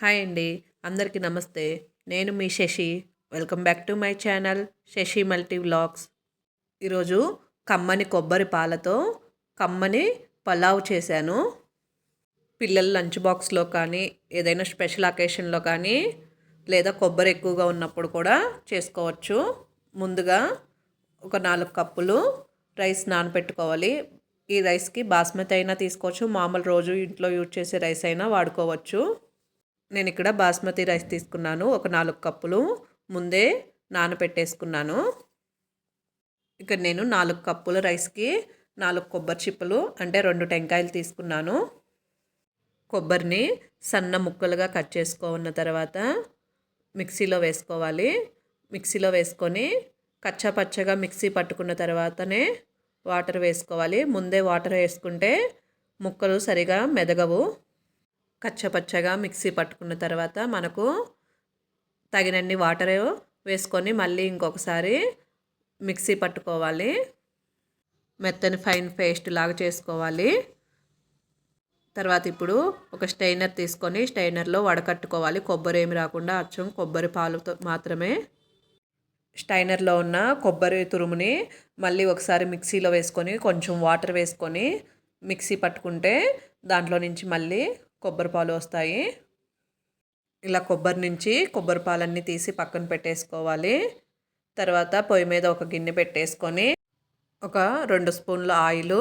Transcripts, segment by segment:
Hi అండి అందరికీ నమస్తే. నేను మీ Shashi. Welcome back to my channel Shashi multi vlogs. ఈరోజు కమ్మని కొబ్బరి పాలతో కమ్మని పలావ్ చేశాను. పిల్లల లంచ్ బాక్స్లో కానీ ఏదైనా స్పెషల్ అకేషన్లో కానీ లేదా కొబ్బరి ఎక్కువగా ఉన్నప్పుడు కూడా చేసుకోవచ్చు. ముందుగా ఒక నాలుగు కప్పులు రైస్ నానబెట్టుకోవాలి ఈ రైస్కి బాస్మతి అయినా తీసుకోవచ్చు. మామూలు రోజు ఇంట్లో యూజ్ చేసే రైస్ అయినా వాడుకోవచ్చు. నేను ఇక్కడ బాస్మతి రైస్ తీసుకున్నాను. ఒక నాలుగు కప్పులు. ముందే నానపెట్టేసుకున్నాను ఇక్కడ నేను నాలుగు కప్పుల రైస్కి నాలుగు కొబ్బరి చిప్పలు అంటే రెండు టెంకాయలు తీసుకున్నాను. కొబ్బరిని సన్న ముక్కలుగా కట్ చేసుకున్న తర్వాత మిక్సీలో వేసుకోవాలి. మిక్సీలో వేసుకొని కచ్చాపచ్చగా మిక్సీ పట్టుకున్న తర్వాతనే వాటర్ వేసుకోవాలి. ముందే వాటర్ వేసుకుంటే ముక్కలు సరిగా మెదగవు. కచ్చపచ్చగా మిక్సీ పట్టుకున్న తర్వాత మనకు తగినన్ని వాటర్ వేసుకొని మళ్ళీ ఇంకొకసారి మిక్సీ పట్టుకోవాలి. మెత్తని ఫైన్ పేస్ట్ లాగా చేసుకోవాలి. తర్వాత ఇప్పుడు ఒక స్టైనర్ తీసుకొని స్టైనర్లో వడకట్టుకోవాలి. కొబ్బరి ఏమి రాకుండా అచ్చం కొబ్బరి పాలుతో మాత్రమే. స్టైనర్లో ఉన్న కొబ్బరి తురుముని మళ్ళీ ఒకసారి మిక్సీలో వేసుకొని కొంచెం వాటర్ వేసుకొని మిక్సీ పట్టుకుంటే దాంట్లో నుంచి మళ్ళీ కొబ్బరి పాలు వస్తాయి. ఇలా కొబ్బరి నుంచి కొబ్బరి పాలన్నీ తీసి పక్కన పెట్టేసుకోవాలి. తర్వాత పొయ్యి మీద ఒక గిన్నె పెట్టేసుకొని ఒక రెండు స్పూన్ల ఆయిల్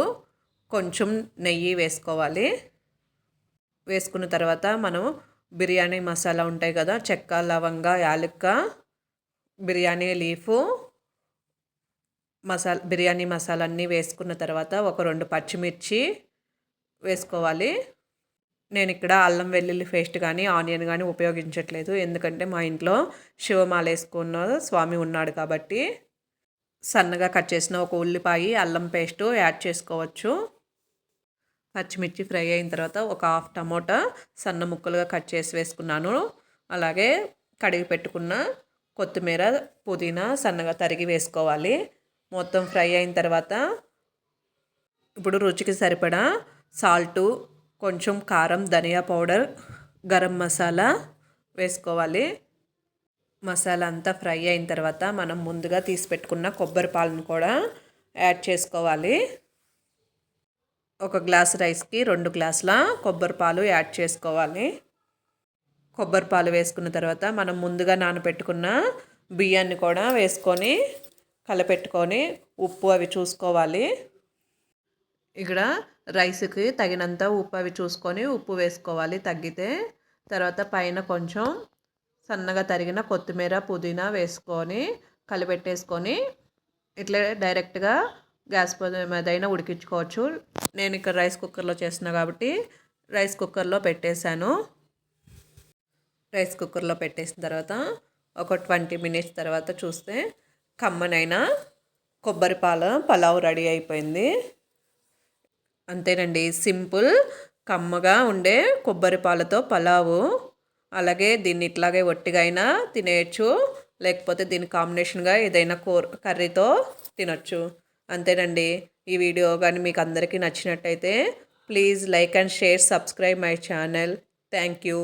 కొంచెం నెయ్యి వేసుకోవాలి. వేసుకున్న తర్వాత మనం బిర్యానీ మసాలా ఉంటాయి కదా చెక్క లవంగ యాలక్క బిర్యానీ లీఫు మసాలా బిర్యానీ మసాలా అన్నీ వేసుకున్న తర్వాత ఒక రెండు పచ్చిమిర్చి వేసుకోవాలి. నేను ఇక్కడ అల్లం వెల్లుల్లి పేస్ట్ కానీ ఆనియన్ కానీ ఉపయోగించట్లేదు. ఎందుకంటే మా ఇంట్లో శివమాల వేసుకున్న స్వామి ఉన్నాడు కాబట్టి సన్నగా కట్ చేసిన ఒక ఉల్లిపాయ అల్లం పేస్ట్ యాడ్ చేసుకోవచ్చు. పచ్చిమిర్చి ఫ్రై అయిన తర్వాత ఒక హాఫ్ టమోటా సన్న ముక్కలుగా కట్ చేసి వేసుకున్నాను. అలాగే కడిగి పెట్టుకున్న కొత్తిమీర పుదీనా సన్నగా తరిగి వేసుకోవాలి. మొత్తం ఫ్రై అయిన తర్వాత ఇప్పుడు రుచికి సరిపడా సాల్టు కొంచెం కారం ధనియా పౌడర్ గరం మసాలా వేసుకోవాలి. మసాలా అంతా ఫ్రై అయిన తర్వాత మనం ముందుగా తీసి పెట్టుకున్న కొబ్బరి పాలను కూడా యాడ్ చేసుకోవాలి. ఒక గ్లాస్ రైస్కి రెండు గ్లాసుల కొబ్బరి పాలు యాడ్ చేసుకోవాలి. కొబ్బరి పాలు వేసుకున్న తర్వాత మనం ముందుగా నానబెట్టుకున్న బియ్యాన్ని కూడా వేసుకొని కలపెట్టుకొని ఉప్పు అవి చూసుకోవాలి. ఇక్కడ రైస్కి తగినంత ఉప్పు అవి చూసుకొని ఉప్పు వేసుకోవాలి తగ్గితే. తర్వాత పైన కొంచెం సన్నగా తరిగిన కొత్తిమీర పుదీనా వేసుకొని కలిపెట్టేసుకొని ఇట్లా డైరెక్ట్గా గ్యాస్ పొయ్యి మీద అయినా ఉడికించుకోవచ్చు. నేను ఇక్కడ రైస్ కుక్కర్లో చేస్తున్నా కాబట్టి రైస్ కుక్కర్లో పెట్టేశాను. రైస్ కుక్కర్లో పెట్టేసిన తర్వాత ఒక ట్వంటీ మినిట్స్ తర్వాత చూస్తే కమ్మనైనా కొబ్బరి పాల పలావ్ రెడీ అయిపోయింది. అంతేనండి. సింపుల్ కమ్మగా ఉండే కొబ్బరి పాలతో పలావు. అలాగే దీన్ని ఇట్లాగే ఒట్టిగా అయినా తినేయచ్చు. లేకపోతే దీని కాంబినేషన్గా ఏదైనా కూర కర్రీతో తినొచ్చు. అంతేనండి. ఈ వీడియో కానీ మీకు అందరికీ నచ్చినట్టయితే please like and share subscribe my channel. Thank you.